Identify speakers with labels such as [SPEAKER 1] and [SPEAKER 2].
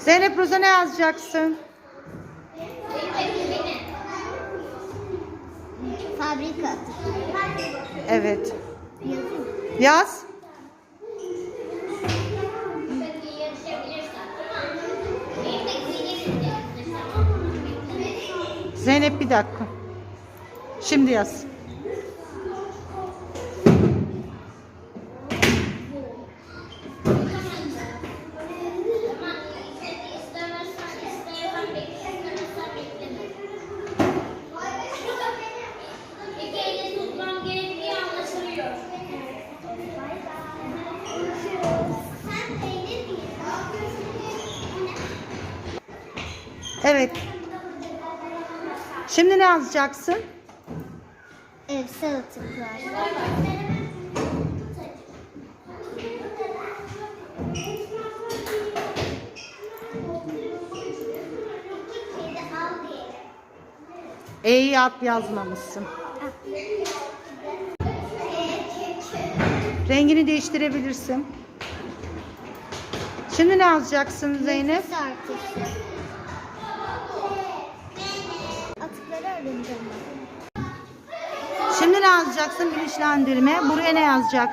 [SPEAKER 1] Zeynep Roza ne yazacaksın?
[SPEAKER 2] Fabrika.
[SPEAKER 1] Evet. Yaz. Zeynep bir dakika. Şimdi yaz. Evet. Şimdi ne yazacaksın?
[SPEAKER 2] Ev salatalıklar.
[SPEAKER 1] E'yi at yazmamışsın. Rengini değiştirebilirsin. Şimdi ne yazacaksın Zeynep?
[SPEAKER 2] Atıkları.
[SPEAKER 1] Şimdi ne yazacaksın? Bilinçlendirme. Buraya ne yazacaksın?